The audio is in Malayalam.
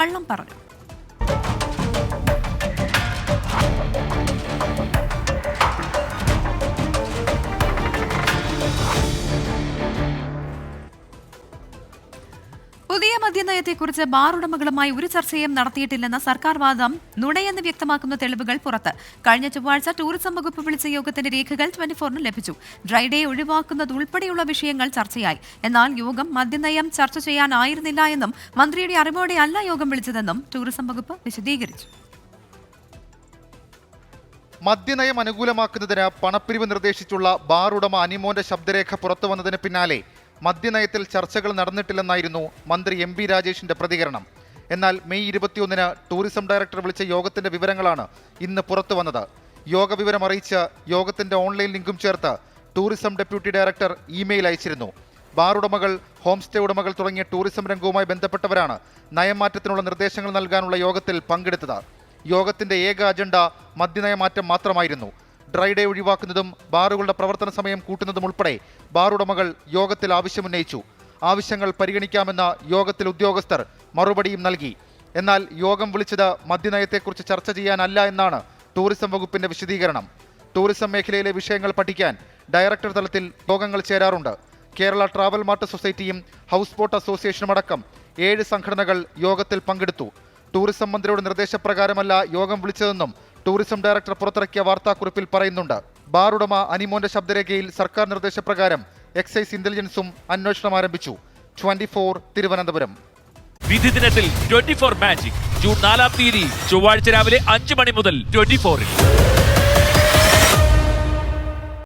കള്ളം പറഞ്ഞു. പുതിയ മദ്യനയത്തെക്കുറിച്ച് ബാർ ഉടമകളുമായി ഒരു ചർച്ചയും നടത്തിയിട്ടില്ലെന്ന സർക്കാർ വാദം നുണയെന്ന് വ്യക്തമാക്കുന്ന തെളിവുകൾ പുറത്ത്. കഴിഞ്ഞ ചൊവ്വാഴ്ച ടൂറിസം വകുപ്പ് വിളിച്ച യോഗത്തിന്റെ രേഖകൾ ട്വന്റി ഫോറിന് ലഭിച്ചു ഡ്രൈഡേ ഒഴിവാക്കുന്നത് ഉൾപ്പെടെയുള്ള വിഷയങ്ങൾ ചർച്ചയായി. എന്നാൽ യോഗം മദ്യനയം ചർച്ച ചെയ്യാനായിരുന്നില്ല എന്നും മന്ത്രിയുടെ അറിവോടെ അല്ല യോഗം വിളിച്ചതെന്നും ടൂറിസം വകുപ്പ് വിശദീകരിച്ചു. മദ്യനയം അനുകൂലമാക്കുന്നതിന് പണപ്പിരിവ് നിർദ്ദേശിച്ചുള്ള ബാർ ഉടമ അനിമോന്റെ ശബ്ദരേഖ പുറത്തു വന്നതിന് പിന്നാലെ മദ്യനയത്തിൽ ചർച്ചകൾ നടന്നിട്ടില്ലെന്നായിരുന്നു മന്ത്രി എം ബി രാജേഷിന്റെ പ്രതികരണം. എന്നാൽ മെയ് ഇരുപത്തിയൊന്നിന് ടൂറിസം ഡയറക്ടർ വിളിച്ച യോഗത്തിന്റെ വിവരങ്ങളാണ് ഇന്ന് പുറത്തു വന്നത്. യോഗ വിവരം അറിയിച്ച് യോഗത്തിന്റെ ഓൺലൈൻ ലിങ്കും ചേർത്ത് ടൂറിസം ഡെപ്യൂട്ടി ഡയറക്ടർ ഇമെയിൽ അയച്ചിരുന്നു. ബാർ ഉടമകൾ ഹോം സ്റ്റേ ഉടമകൾ തുടങ്ങിയ ടൂറിസം രംഗവുമായി ബന്ധപ്പെട്ടവരാണ് നയമാറ്റത്തിനുള്ള നിർദ്ദേശങ്ങൾ നൽകാനുള്ള യോഗത്തിൽ പങ്കെടുത്തത്. യോഗത്തിന്റെ ഏക അജണ്ട മദ്യനയമാറ്റം മാത്രമായിരുന്നു. ഡ്രൈ ഡേ ഒഴിവാക്കുന്നതും ബാറുകളുടെ പ്രവർത്തന സമയം കൂട്ടുന്നതും ഉൾപ്പെടെ ബാറുടമകൾ യോഗത്തിൽ ആവശ്യമുന്നയിച്ചു. ആവശ്യങ്ങൾ പരിഗണിക്കാമെന്ന യോഗത്തിൽ ഉദ്യോഗസ്ഥർ മറുപടിയും നൽകി. എന്നാൽ യോഗം വിളിച്ചത് മദ്യനയത്തെക്കുറിച്ച് ചർച്ച ചെയ്യാനല്ല എന്നാണ് ടൂറിസം വകുപ്പിന്റെ വിശദീകരണം. ടൂറിസം മേഖലയിലെ വിഷയങ്ങൾ പഠിക്കാൻ ഡയറക്ടർ തലത്തിൽ യോഗങ്ങൾ ചേരാറുണ്ട്. കേരള ട്രാവൽ മാർട്ട് സൊസൈറ്റിയും ഹൗസ് ബോട്ട് അസോസിയേഷനും അടക്കം ഏഴ് സംഘടനകൾ യോഗത്തിൽ പങ്കെടുത്തു. ടൂറിസം മന്ത്രിയുടെ നിർദ്ദേശപ്രകാരമല്ല യോഗം വിളിച്ചതെന്നും ടൂറിസം ഡയറക്ടർ പുറത്തിറക്കിയ വാർത്താക്കുറിപ്പിൽ പറയുന്നുണ്ട്. ബാർ ഉടമ അനിമോന്റെ ശബ്ദരേഖയിൽ സർക്കാർ നിർദ്ദേശപ്രകാരം എക്സൈസ് ഇന്റലിജൻസും അന്വേഷണം ആരംഭിച്ചു. Twenty four Thiruvananthapuram. വിധി ദിനത്തിൽ ട്വന്റി ഫോർ മാജിക്. ജൂൺ നാലാം തീയതി ചൊവ്വാഴ്ച രാവിലെ അഞ്ച് മണി മുതൽ ട്വന്റി ഫോറിൽ